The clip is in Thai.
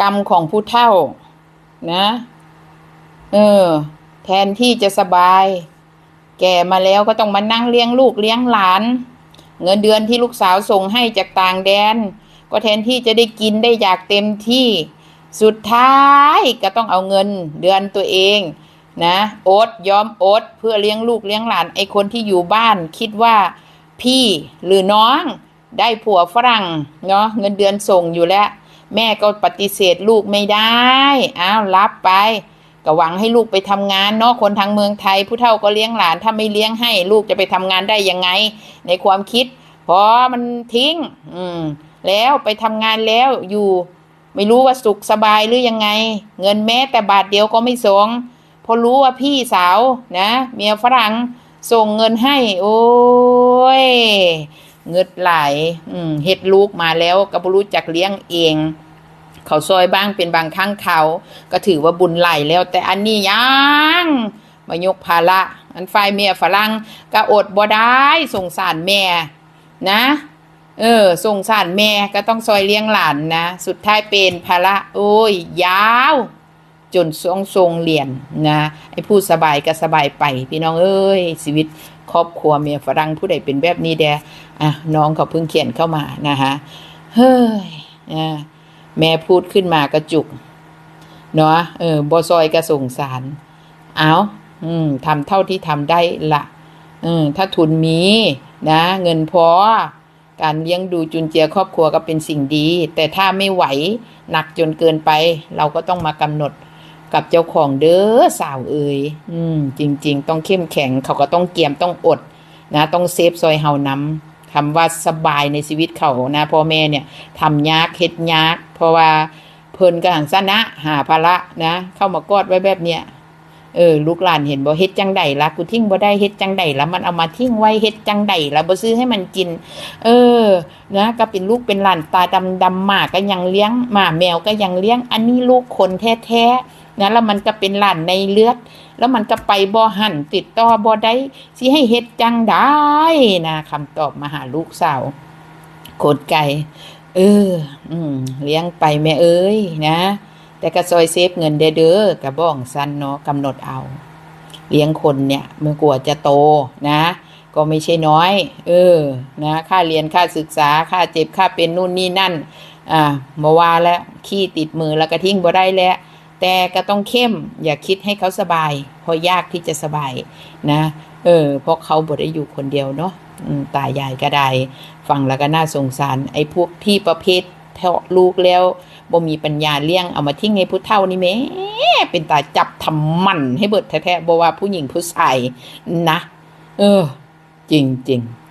กรรมของผู้เฒ่า นะ เออ แทนที่จะสบาย แก่มาแล้วก็ต้องมานั่งเลี้ยงลูกเลี้ยงหลาน เงินเดือนที่ลูกสาวส่งให้จากต่างแดน ก็แทนที่จะได้กินได้อยากเต็มที่ สุดท้ายก็ต้องเอาเงินเดือนตัวเองนะโอ๊ตยอมโอ๊ตเพื่อเลี้ยงลูกเลี้ยงหลานไอคนที่อยู่บ้าน คิดว่าพี่หรือน้องได้ผัวฝรั่งเนาะเงินเดือนส่งอยู่แล้ว แม่ก็ปฏิเสธลูกไม่ได้อ้าวรับไปก็หวังให้ลูกไปทำงานเนาะคนทางเมืองไทย ผู้เฒ่าก็เลี้ยงหลานถ้าไม่เลี้ยงให้ ลูกจะไปทำงานได้ยังไง ในความคิดพราะมันทิ้ง อืม แล้วไปทำงานแล้วอยู่ ไม่รู้ว่าสุขสบายหรือยังไง เงินแม้แต่บาทเดียวก็ไม่ส่งพอรู้ว่าพี่สาวนะ เมียฝรั่งส่งเงินให้ โอ้ย เงิดไหลอืมเฮ็ดลูกมาแล้วก็บ่รู้จักเลี้ยงเอง เขาซอยบ้างเป็นบางครั้งเขา ก็ถือว่าบุญไหลแล้ว แต่อันนี้ยังมายกภาระอันฝ่ายเมียฝรั่งก็อดบ่ได้สงสารแม่นะ เออสงสารแม่ก็ต้องซอยเลี้ยงหลานนะ สุดท้ายเป็นภาระโอ้ย ยาว จนทรงทรงเรียนนะไอ้ผู้สบายก็สบายไป พี่น้องเอ้ยชีวิตครอบครัวเมียฝรั่งผู้ใดเป็นแบบนี้แดอะน้องเขาเพิ่งเขียนเข้ามานะคะเฮ้ยอะแม่พูดขึ้นมากระจุกเนาะเออบอซอยก็สงสารเอาอืมทำเท่าที่ทำได้ละอืมถ้าทุนมีนะ เงินพอการเลี้ยงดูจุนเจือครอบครัวก็เป็นสิ่งดี แต่ถ้าไม่ไหวหนักจนเกินไป เราก็ต้องมากำหนด กับเจ้าของเด้อสาวเอ่ยอืม จริง ๆ ต้องเข้มแข็งเขาก็ต้องเกียมต้องอด นะ ต้องเซฟซอยเฮานำคำว่าสบายในชีวิตเขานะพ่อแม่เนี่ยทำยากเฮ็ดยาก เพราะว่าเพิ่นก็หังซะนะหาภาระนะ เข้ามากอดไว้แบบเนี้ยเออลูกหลานเห็นบ่เฮ็ดจังใดล่ะกูทิ้งบ่ได้เฮ็ดจังใดล่ะมันเอามาทิ้งไว้เฮ็ดจังใดล่ะบ่ซื้อให้มันกิน เออ นะ ก็เป็นลูกเป็นหลานตาดำดำหมาก็ยังเลี้ยงหมาแมวก็ยังเลี้ยง อันนี้ลูกคนแท้ๆ นะแล้วมันก็เป็นหลานในเลือด แล้วมันก็ไปบ่หันติดต่อบ่ได้สิให้เฮ็ดจังได้นะคำตอบมาหาลูกสาวโคตรไก่เออ อืม เลี้ยงไปแม่เอ้ยนะ แต่ก็ซอยเซฟเงินเด้อเด้อกระบ้องสั้นเนาะกำหนดเอา เลี้ยงคนเนี่ยมื่อกว่าจะโตนะ ก็ไม่ใช่น้อย เออ นะ ค่าเรียนค่าศึกษาค่าเจ็บค่าเป็นนู่นนี่นั่น อ่ามาว่าแล้วขี้ติดมือแล้วก็ทิ้งบ่ได้แล้ว แต่ก็ต้องเข้ม อย่าคิดให้เขาสบาย เพราะยากที่จะสบายนะ เออเพราะเขาบ่ได้อยู่คนเดียวเนาะตายายก็ได้ฟังแล้วก็น่าสงสาร ไอ้พวกที่ประเภทเพาะลูกแล้วบ่มีปัญญาเลี้ยงเอามาทิ้งให้ผู้เฒ่านี่แม่เป็นตาจับทำมันให้เบิดแท้ๆบ่ว่าผู้หญิงผู้ชายนะ เออ จริงจริงๆ